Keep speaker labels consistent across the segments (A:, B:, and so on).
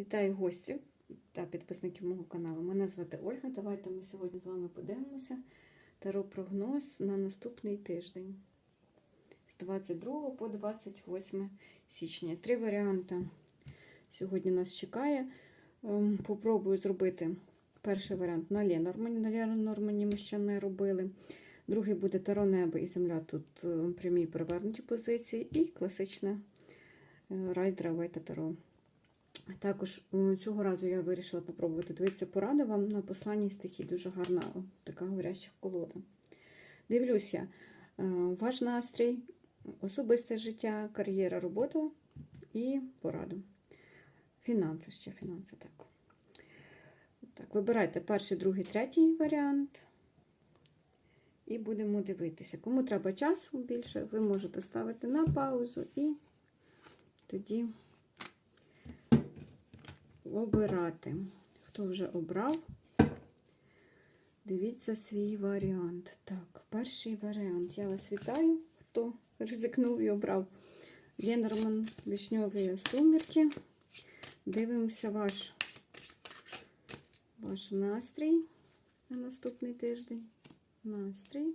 A: Вітаю гостів та підписників мого каналу. Мене звати Ольга. Давайте ми сьогодні з вами подивимося таро-прогноз на наступний тиждень з 22 по 28 січня. Три варіанти сьогодні нас чекає. Ем, Попробую зробити перший варіант на Ленормані. На Ленормані ми ще не робили. Другий буде Таро Небо і Земля. Тут е, прямі перевернуті позиції, і класичне е, райдера Вейта Таро. Також цього разу я вирішила попробувати дивитися поради вам на посланні стихій. Дуже гарна така говоряща колода. Дивлюся, е, ваш настрій, особисте життя, кар'єра, робота і пораду. Фінанси ще фінанси так. Так, вибирайте перший, другий, третій варіант. І будемо дивитися. Кому треба часу більше, ви можете ставити на паузу і тоді обирати. Хто вже обрав, дивіться свій варіант. Так, перший варіант. Я вас вітаю, хто ризикнув і обрав. Ленорман Вишньові сумірки. Дивимося ваш, ваш настрій на наступний тиждень. Настрій.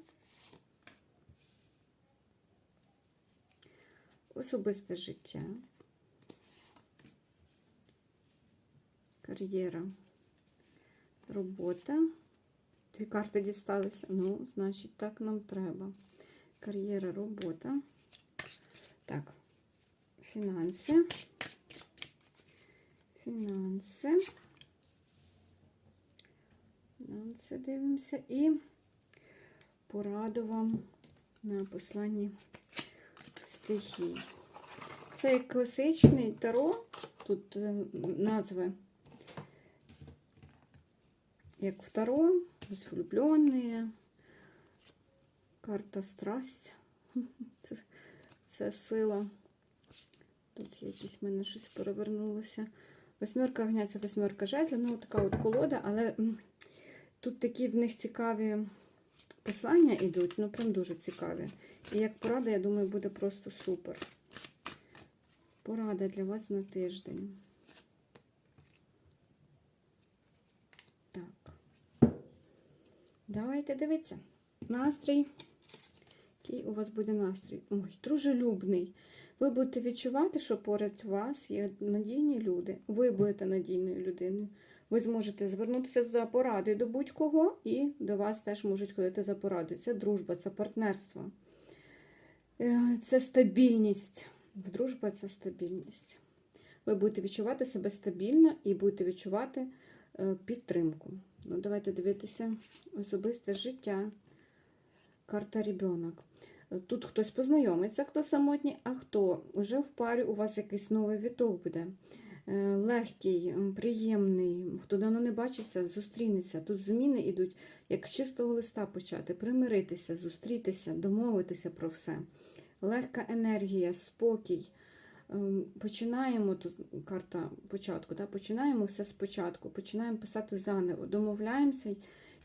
A: Особисте життя. Кар'єра. Робота. Дві карти дісталися. Ну, значить, так нам треба. Кар'єра, робота. Так. Фінанси. Фінанси. Фінанси дивимося. І пораду вам на посланні стихій. Це класичний таро. Тут е, назви як в Таро, влюбленные, карта страсть. Це, це сила. Тут якісь в мене щось перевернулося. Восьмерка огня це восьмерка жезлів. Ну, така от колода, але тут такі в них цікаві послання йдуть, ну прям дуже цікаві. І як порада, я думаю, буде просто супер. Порада для вас на тиждень. Давайте дивитися. Настрій. Який у вас буде настрій? Ой, дружелюбний. Ви будете відчувати, що поряд вас є надійні люди. Ви будете надійною людиною. Ви зможете звернутися за порадою до будь-кого, і до вас теж можуть ходити за порадою. Це дружба, це партнерство. Е, Це стабільність. Дружба це стабільність. Ви будете відчувати себе стабільно і будете відчувати е, підтримку. Ну, давайте дивитися особисте життя. Карта ребенок. Тут хтось познайомиться, хто самотній, а хто вже в парі у вас якийсь новий віток буде. Е, Легкий, приємний, хто давно не бачиться, зустрінеться. Тут зміни йдуть, як з чистого листа почати, примиритися, зустрітися, домовитися про все. Легка енергія, спокій. Ем, Починаємо тут карта початку, да? починаємо все спочатку, починаємо писати заново, домовляємося,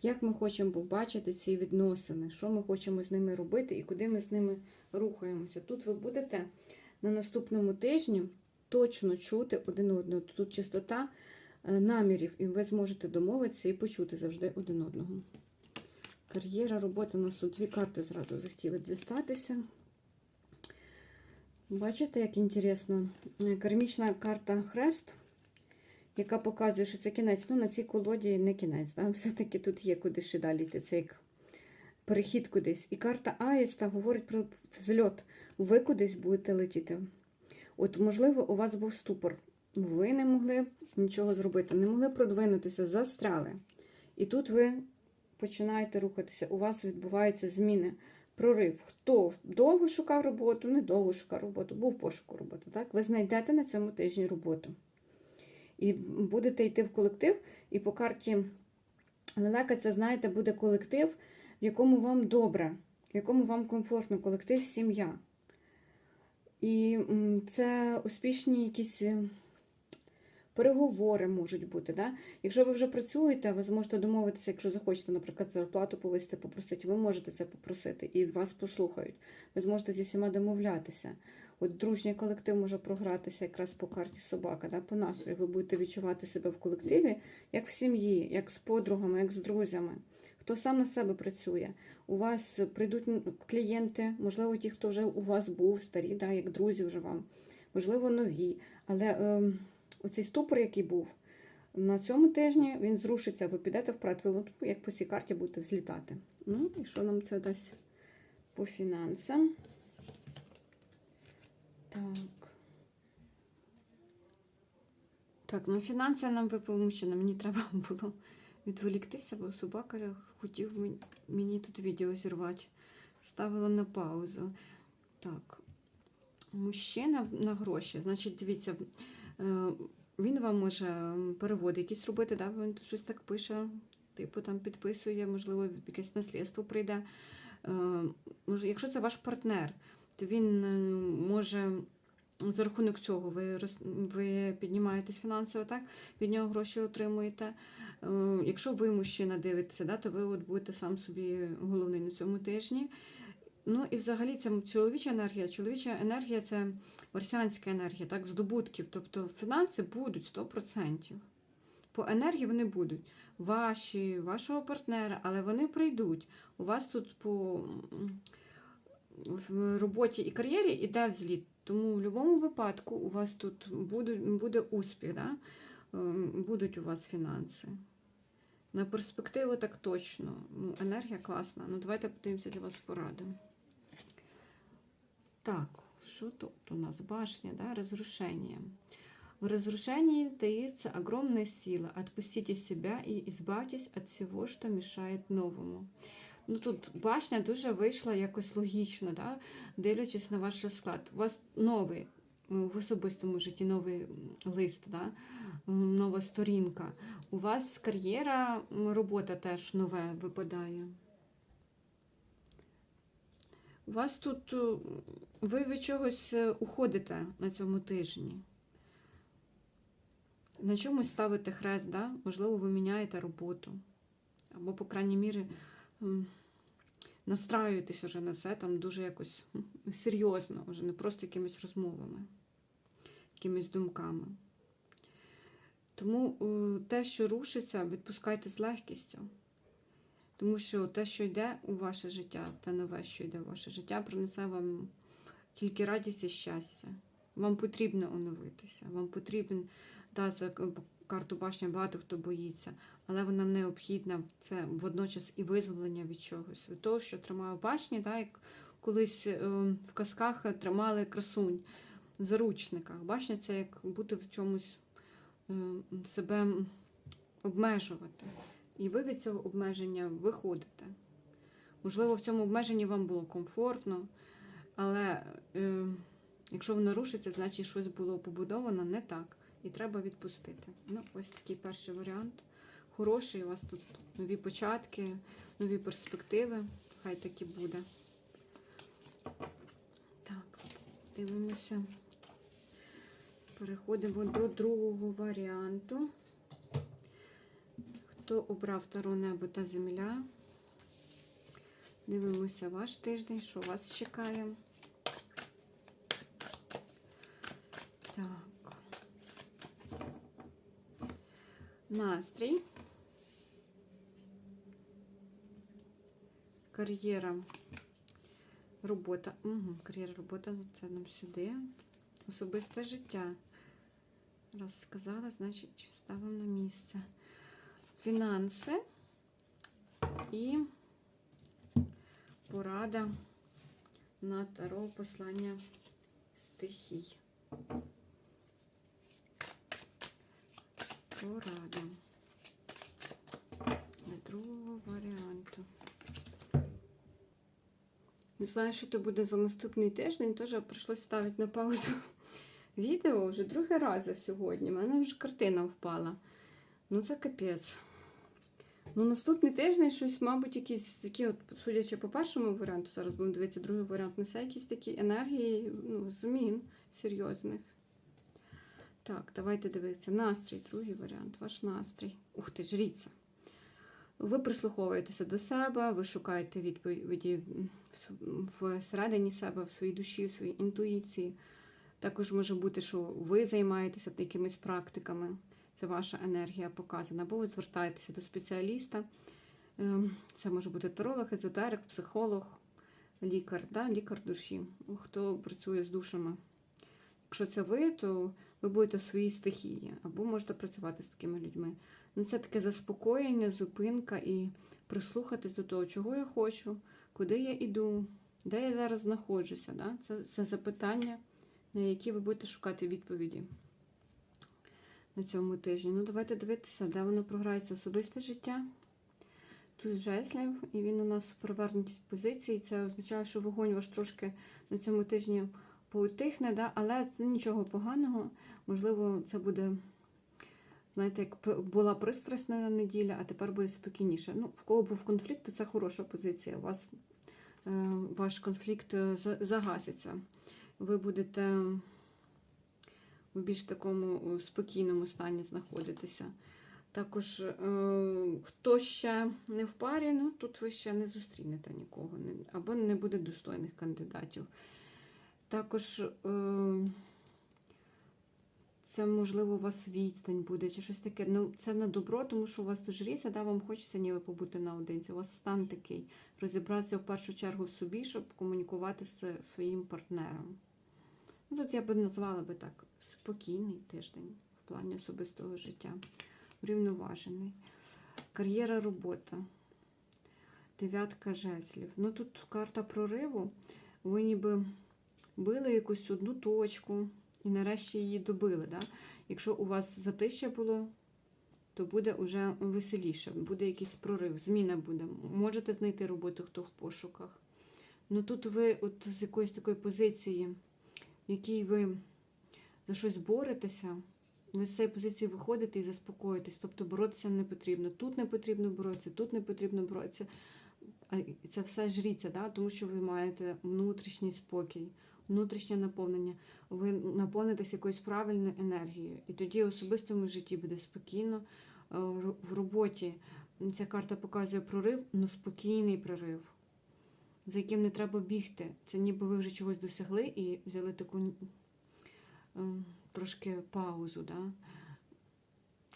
A: як ми хочемо побачити ці відносини, що ми хочемо з ними робити і куди ми з ними рухаємося. Тут ви будете на наступному тижні точно чути один одного. Тут чистота е, намірів, і ви зможете домовитися і почути завжди один одного. Кар'єра, робота у нас тут дві карти зразу захотіли дістатися. Бачите, як інтересно? Е, Кармічна карта Хрест, яка показує, що це кінець. Ну, на цій колоді не кінець. Там все-таки тут є куди ще далі йти. Це як перехід кудись. І карта Аїста говорить про взльот. Ви кудись будете летіти. От, можливо, у вас був ступор. Ви не могли нічого зробити, не могли продвинутися, застряли. І тут ви починаєте рухатися. У вас відбуваються зміни прорив. Хто довго шукав роботу, недовго шукав роботу, був пошуку роботи. Так? Ви знайдете на цьому тижні роботу. І будете йти в колектив, і по карті лелека, це, знаєте, буде колектив, в якому вам добре, в якому вам комфортно, колектив, сім'я. І це успішні якісь переговори можуть бути. Да? Якщо ви вже працюєте, ви зможете домовитися, якщо захочете, наприклад, зарплату повисити, попросити, ви можете це попросити і вас послухають. Ви зможете зі всіма домовлятися. От дружній колектив може програтися якраз по карті собака, да? по настрою. Ви будете відчувати себе в колективі, як в сім'ї, як з подругами, як з друзями. Хто сам на себе працює. У вас прийдуть клієнти, можливо, ті, хто вже у вас був, старі, да, як друзі вже вам, можливо, нові. Але е, оцей ступор, який був, на цьому тижні він зрушиться, ви підете вперед, ви як по цій карті будете взлітати. Ну, і що нам це дасть по фінансам? Так. Так, ну фінанси нам випав. Мені треба було відволіктися, бо собака хотів мені тут відео зірвати. Ставила на паузу. Так. Мужчина на гроші. Значить, дивіться, він вам може переводи якісь робити, да? він щось так пише, типу там підписує, можливо, якесь наслідство прийде. Е, Якщо це ваш партнер, то він е, може за рахунок цього ви, ви піднімаєтесь фінансово, так? від нього гроші отримуєте. Е, Якщо ви мужчина дивитеся, да, то ви от будете сам собі головний на цьому тижні. Ну і взагалі це чоловіча енергія. Чоловіча енергія це марсіанська енергія, так, здобутків. Тобто фінанси будуть 100%. По енергії вони будуть ваші, вашого партнера, але вони прийдуть. У вас тут по в роботі і кар'єрі іде взліт. Тому в будь-якому випадку у вас тут буде, буде успіх, да? Ем, будуть у вас фінанси. На перспективу так точно. Ну, енергія класна. Ну, давайте подивимося для вас пораду. Так, что тут у нас? Башня, да, разрушение. В разрушении таится огромная сила. Отпустите себя и избавьтесь от всего, что мешает новому. Ну тут башня дуже вийшла якось логічно, да? дивлячись на ваш розклад. У вас новий в особистому житті новий лист, да? нова сторінка. У вас кар'єра, робота теж нове випадає. У вас тут е, ви від чогось е, уходите на цьому тижні. На чомусь ставите хрест, да? можливо, ви міняєте роботу. Або, по крайній мірі, настраюєтесь уже на це там дуже якось серйозно, вже не просто якимись розмовами, якимись думками. Тому е, те, що рушиться, відпускайте з легкістю. Тому що те, що йде у ваше життя, те нове, що йде в ваше життя, принесе вам тільки радість і щастя. Вам потрібно оновитися, вам потрібен да, за карту башня багато хто боїться, але вона необхідна. Це водночас і визволення від чогось. Від того, що тримає башні, да, як колись е, в казках тримали красунь в заручниках. Башня це як бути в чомусь е, себе обмежувати. І ви від цього обмеження виходите. Можливо, в цьому обмеженні вам було комфортно, але е, якщо воно рушиться, значить щось було побудовано не так. І треба відпустити. Ну, ось такий перший варіант. Хороший, у вас тут нові початки, нові перспективи. Хай так і буде. Так, дивимося. Переходимо до другого варіанту. Хто обрав Таро небо та земля? Дивимося ваш тиждень, що вас чекає. Так. Настрій. Кар'єра. Робота. Угу, кар'єра, робота, це нам сюди. Особисте життя. Раз сказала, значить ставимо на місце. Фінанси і порада на таро послання стихій. Порада. Для другого варіанту. Не знаю, що це буде за наступний тиждень, теж прийшлося ставити на паузу відео вже другий раз за сьогодні. У мене вже картина впала. Ну, це капець. Ну, наступний тиждень щось, мабуть, якісь такі, от, судячи по першому варіанту, зараз будемо дивитися другий варіант, несе якісь такі енергії, ну, змін серйозних. Так, давайте дивитися. Настрій, другий варіант, ваш настрій. Ух ти, жріться. Ви прислуховуєтеся до себе, ви шукаєте відповіді всередині себе, в своїй душі, в своїй інтуїції. Також може бути, що ви займаєтеся якимись практиками, це ваша енергія показана, або ви звертаєтеся до спеціаліста. Ем, Це може бути таролог, езотерик, психолог, лікар, да? лікар душі, хто працює з душами. Якщо це ви, то ви будете в своїй стихії, або можете працювати з такими людьми. Ну, це таке заспокоєння, зупинка і прислухатись до того, чого я хочу, куди я йду, де я зараз знаходжуся. Да? Це, це запитання, на які ви будете шукати відповіді на цьому тижні. Ну, давайте дивитися, де воно програється особисте життя. Тут жеслів, і він у нас в перевернутій позиції. Це означає, що вогонь ваш трошки на цьому тижні поутихне, да? але це нічого поганого. Можливо, це буде, знаєте, як була пристрасна неділя, а тепер буде спокійніше. Ну, в кого був конфлікт, то це хороша позиція. У вас е, ваш конфлікт е, загаситься. Ви будете в більш такому спокійному стані знаходитися. Також, е, хто ще не в парі, ну тут ви ще не зустрінете нікого, або не буде достойних кандидатів. Також е, це, можливо, у вас відстань буде, чи щось таке. Ну, Це на добро, тому що у вас тут жріця, да, вам хочеться ніби побути наодинці. У вас стан такий, розібратися в першу чергу в собі, щоб комунікувати з своїм партнером. Ну, Тут я би назвала би так спокійний тиждень в плані особистого життя врівноважений. Кар'єра робота. Дев'ятка жезлів. Ну тут карта прориву. Ви ніби били якусь одну точку і нарешті її добили. Да? Якщо у вас затища було, то буде вже веселіше, буде якийсь прорив, зміна буде. Можете знайти роботу, хто в пошуках. Ну тут ви от з якоїсь такої позиції, в якій ви за щось боретеся, ви з цієї позиції виходите і заспокоїтесь. Тобто боротися не потрібно. Тут не потрібно боротися, тут не потрібно боротися. Це все жріться, да? тому що ви маєте внутрішній спокій, внутрішнє наповнення. Ви наповнитесь якоюсь правильною енергією. І тоді в особистому житті буде спокійно. В роботі ця карта показує прорив, але спокійний прорив, за яким не треба бігти. Це ніби ви вже чогось досягли і взяли таку трошки паузу. Да?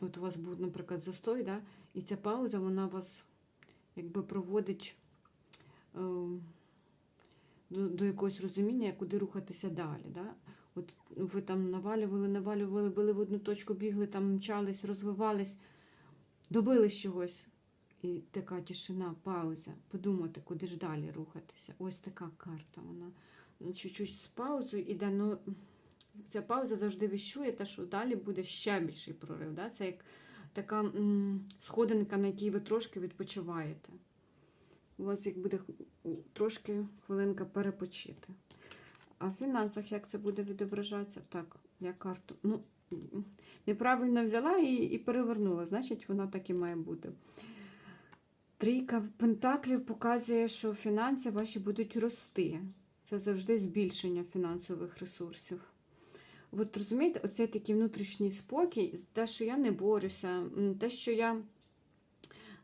A: От у вас був, наприклад, застой, да? і ця пауза, вона вас якби проводить е, до, до якогось розуміння, куди рухатися далі. Да? От ви там навалювали, навалювали, били в одну точку, бігли, там мчались, розвивались, добились чогось. І така тишина, пауза. Подумати, куди ж далі рухатися. Ось така карта. Вона чуть-чуть з паузою іде, ну ця пауза завжди віщує те, що далі буде ще більший прорив. Да? Це як така м сходинка, на якій ви трошки відпочиваєте. У вас як буде трошки хвилинка перепочити. А в фінансах як це буде відображатися? Так, я карту. Ну, неправильно взяла і, і перевернула, значить, вона так і має бути. Трійка пентаклів показує, що фінанси ваші будуть рости. Це завжди збільшення фінансових ресурсів. От розумієте, оцей такий внутрішній спокій, те, що я не борюся, те, що я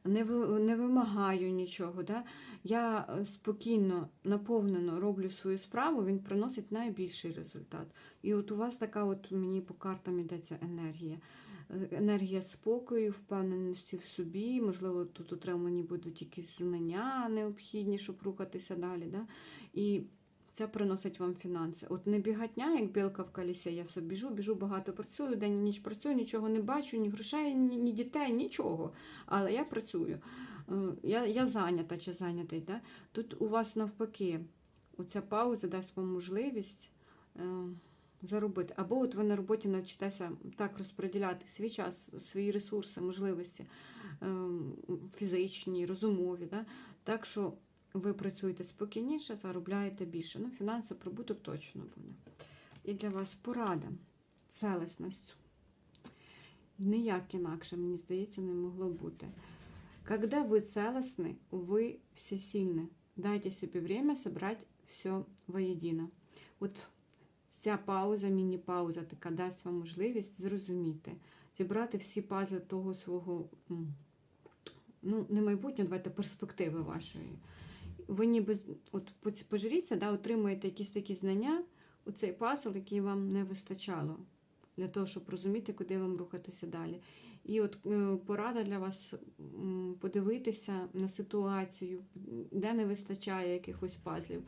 A: не не вимагаю нічого. Да? Я е, спокійно, наповнено роблю свою справу, він приносить найбільший результат. І от у вас така, от мені по картам йдеться енергія. Е, енергія спокою, впевненості в собі, можливо, тут отримані будуть якісь знання необхідні, щоб рухатися далі. Да? І це приносить вам фінанси. От не бігатня, як білка в колісі, я все біжу, біжу, багато працюю, день і ніч працюю, нічого не бачу, ні грошей, ні, ні дітей, нічого. Але я працюю. Е, я я зайнята чи зайнятий. Да? Тут у вас навпаки, оця пауза дасть вам можливість е, заробити. Або от ви на роботі навчитеся так розподіляти свій час, свої ресурси, можливості е, фізичні, розумові. Да? Так що ви працюєте спокійніше, заробляєте більше. Ну, фінанси, прибуток точно буде. І для вас порада, целесність. Ніяк інакше, мені здається, не могло бути. Когда вы целостны, вы всесильны. Дайте себе время собрать все воєдино. От ця пауза, міні-пауза, така дасть вам можливість зрозуміти, зібрати всі пазли того свого ну, не майбутнього, давайте перспективи вашої. Ви ніби от пожиріться, да, отримуєте якісь такі знання, оцей пазл, який вам не вистачало для того, щоб розуміти, куди вам рухатися далі. І от е, порада для вас подивитися на ситуацію, де не вистачає якихось пазлів,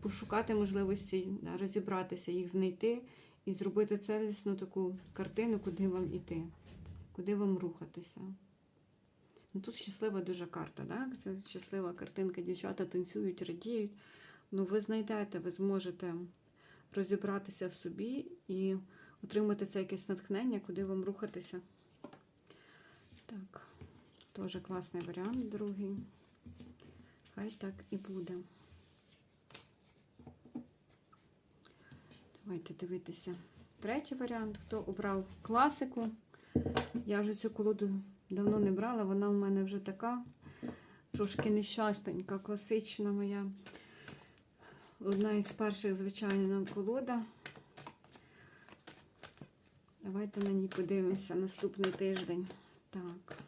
A: пошукати можливості, да, розібратися, їх знайти і зробити цілісну таку картину, куди вам іти, куди вам рухатися. Ну, тут щаслива дуже карта, так? Це щаслива картинка, дівчата танцюють, радіють. Ну, ви знайдете, ви зможете розібратися в собі і отримати це якесь натхнення, куди вам рухатися. Так, теж класний варіант, другий. Хай так і буде. Давайте дивитися. Третій варіант. Хто обрав класику? Я вже цю колоду давно не брала, вона в мене вже така трошки нещастенька, класична моя. Одна із перших, звичайно, колода. Давайте на ній подивимося наступний тиждень. Так,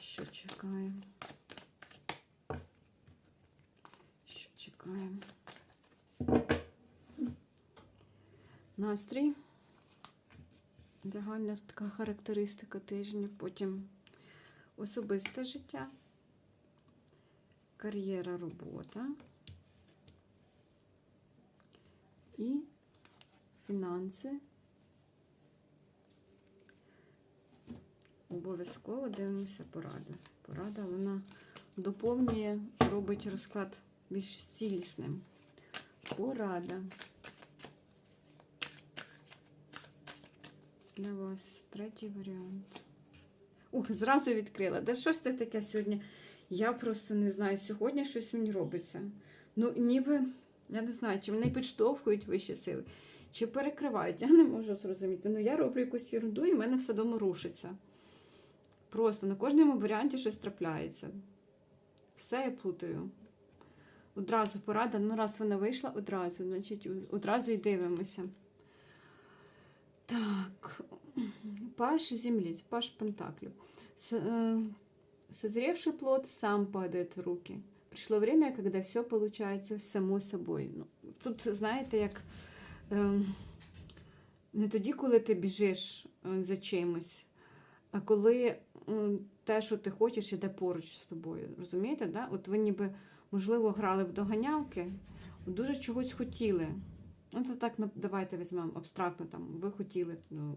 A: що чекаємо? Що чекаємо? Настрій. Загальна така характеристика тижня. Потім особисте життя, кар'єра, робота і фінанси. Обов'язково дивимося пораду. Порада вона доповнює, робить розклад більш цілісним. Порада. Для вас третій варіант. Ух, зразу відкрила. Да що ж це таке сьогодні? Я просто не знаю. Сьогодні щось мені робиться. Ну, ніби, я не знаю, чи мене підштовхують вищі сили, чи перекривають. Я не можу зрозуміти. Ну, я роблю якусь ерунду, і в мене все дома рушиться. Просто на кожному варіанті щось трапляється. Все я плутаю. Одразу порада, ну раз вона вийшла, одразу, значить, одразу і дивимося. Так, паш земли, паш пентаклів. С, э, созревший плод сам падает в руки. Пришло время, когда все получается само собой. Ну, тут, знаєте, як е, не тоді, коли ти біжиш е, за чимось, а коли е, те, що ти хочеш, іде поруч з тобою. Розумієте? Да? От ви ніби, можливо, грали в доганялки, дуже чогось хотіли. Ну, то так, давайте візьмемо абстрактно, там, ви хотіли ну,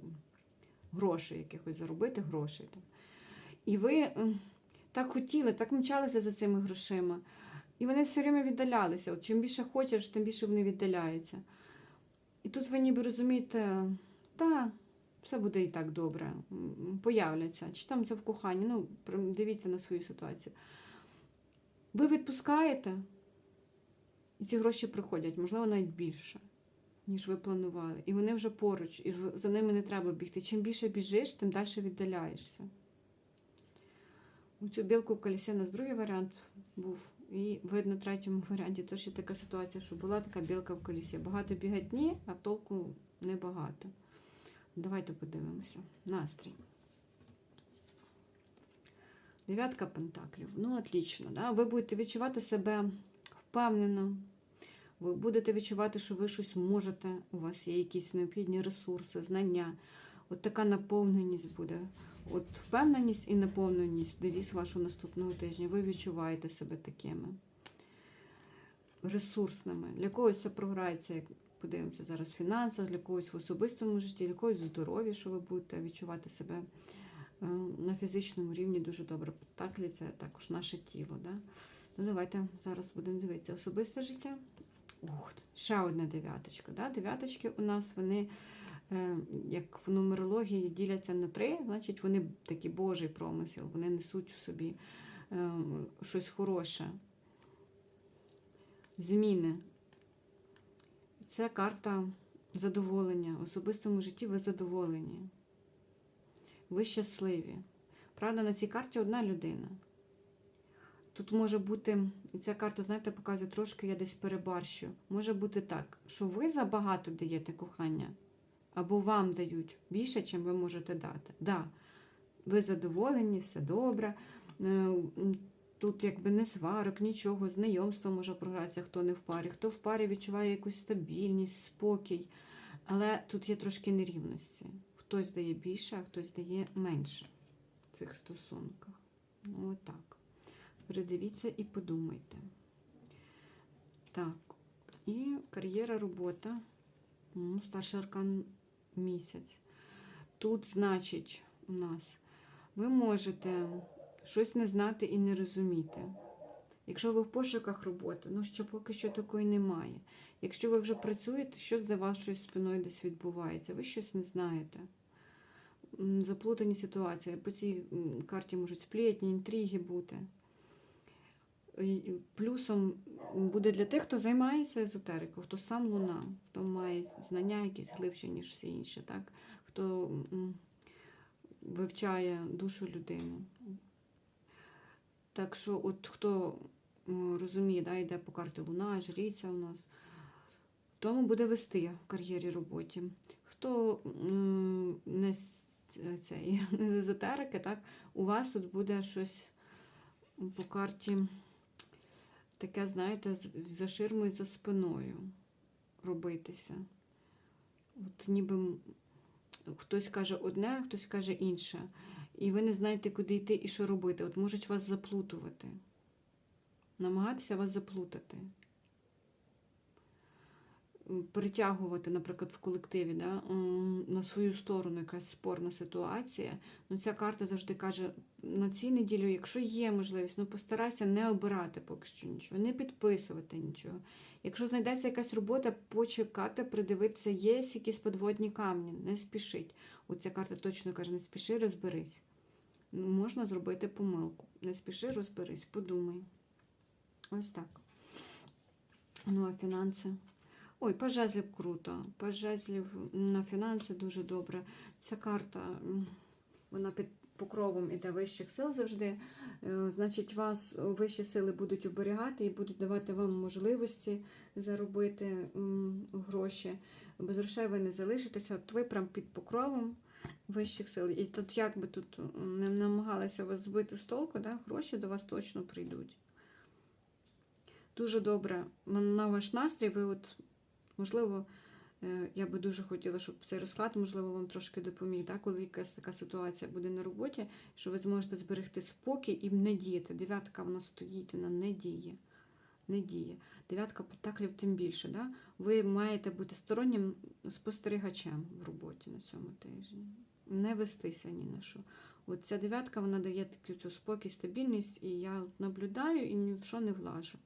A: грошей якихось заробити, грошей. Там. І ви так хотіли, так мчалися за цими грошима. І вони все время віддалялися. От чим більше хочеш, тим більше вони віддаляються. І тут ви ніби розумієте, та, все буде і так добре, появляться. Чи там це в коханні, ну, дивіться на свою ситуацію. Ви відпускаєте, і ці гроші приходять, можливо, навіть більше ніж ви планували. І вони вже поруч, і за ними не треба бігти. Чим більше біжиш, тим далі віддаляєшся. У цю білку в колесі у нас другий варіант був. І видно, в третьому варіанті теж є така ситуація, що була така білка в колесі. Багато бігатні, а толку небагато. Давайте подивимося. Настрій. Дев'ятка пентаклів. Ну, отлично. Да? Ви будете відчувати себе впевнено. Ви будете відчувати, що ви щось можете, у вас є якісь необхідні ресурси, знання. От така наповненість буде. От впевненість і наповненість девіз вашого наступного тижня. Ви відчуваєте себе такими ресурсними. Для когось це програється, як подивимося зараз в фінансах, для когось в особистому житті, для когось в здоров'ї, що ви будете відчувати себе е, на фізичному рівні дуже добре. Так, це також наше тіло. Да? Ну, давайте зараз будемо дивитися особисте життя. Ух, ще одна дев'яточка. Да? Дев'яточки у нас вони, е, як в нумерології, діляться на три, значить вони такий Божий промисел, вони несуть у собі е, щось хороше. Зміни. Це карта задоволення. В особистому житті ви задоволені. Ви щасливі. Правда, на цій карті одна людина. Тут може бути, і ця карта, знаєте, показує трошки, я десь перебарщу. Може бути так, що ви забагато даєте кохання, або вам дають більше, чим ви можете дати. Да, ви задоволені, все добре. Е, Тут якби не сварок, нічого, знайомство може програтися, хто не в парі. Хто в парі відчуває якусь стабільність, спокій. Але тут є трошки нерівності. Хтось дає більше, а хтось дає менше в цих стосунках. Ну, Отак. Передивіться і подумайте. Так. І кар'єра, робота. Старший аркан місяць. Тут, значить, у нас ви можете щось не знати і не розуміти. Якщо ви в пошуках роботи, ну що поки що такої немає. Якщо ви вже працюєте, щось за вашою спиною десь відбувається, ви щось не знаєте. Заплутані ситуації. По цій карті можуть сплетні, інтриги бути. Плюсом буде для тих, хто займається езотерикою, хто сам луна, хто має знання якісь глибші, ніж всі інші, так? хто вивчає душу людини. Так що, от хто розуміє, да, йде по карті Луна, жриця у нас, тому буде вести в кар'єрі роботі. Хто не, з- цей, не з езотерики, так, у вас тут буде щось по карті таке, знаєте, за ширмою за спиною робитися. От ніби хтось каже одне, хтось каже інше. І ви не знаєте, куди йти і що робити. От можуть вас заплутувати. Намагатися вас заплутати. Притягувати, наприклад, в колективі да, на свою сторону якась спорна ситуація. Ну, ця карта завжди каже: на цій неділю, якщо є можливість, ну постарайся не обирати поки що нічого, не підписувати нічого. Якщо знайдеться якась робота, почекати, придивитися, є якісь подводні камні, не спішіть. Оця карта точно каже: не спіши, розберись. Ну, Можна зробити помилку. Не спіши, розберись, подумай. Ось так. Ну, а фінанси. Ой, пожезлів круто. Пожезлів на фінанси дуже добре. Ця карта, вона під покровом іде вищих сил завжди. Е, Значить, вас вищі сили будуть оберігати і будуть давати вам можливості заробити гроші. Без грошей ви не залишитеся. От ви прям під покровом вищих сил. І тут, як би тут не намагалися вас збити з толку, да, гроші до вас точно прийдуть. Дуже добре на ваш настрій. Ви от, можливо, е, я би дуже хотіла, щоб цей розклад, можливо, вам трошки допоміг, да, коли якась така ситуація буде на роботі, що ви зможете зберегти спокій і не діяти. Дев'ятка вона стоїть, вона не діє. Не діє. Дев'ятка пентаклів тим більше. Да? Ви маєте бути стороннім спостерігачем в роботі на цьому тижні. Не вестися ні на що. От ця дев'ятка вона дає таку цю спокій, стабільність, і я наблюдаю і ні в що не влажу.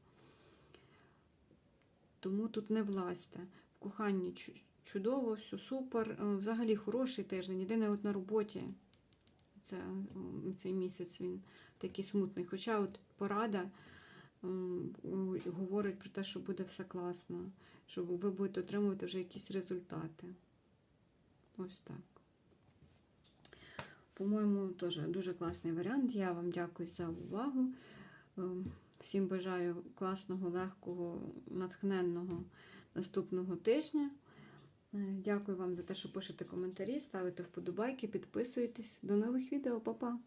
A: Тому тут не влазьте. В коханні чудово, все супер. Е, Взагалі хороший тиждень. Єдине от на роботі це, цей місяць він такий смутний. Хоча от порада говорить про те, що буде все класно, що ви будете отримувати вже якісь результати. Ось так. По-моєму, теж дуже класний варіант. Я вам дякую за увагу. Всім бажаю класного, легкого, натхненного наступного тижня. Е, Дякую вам за те, що пишете коментарі, ставите вподобайки, підписуйтесь. До нових відео, Па-па!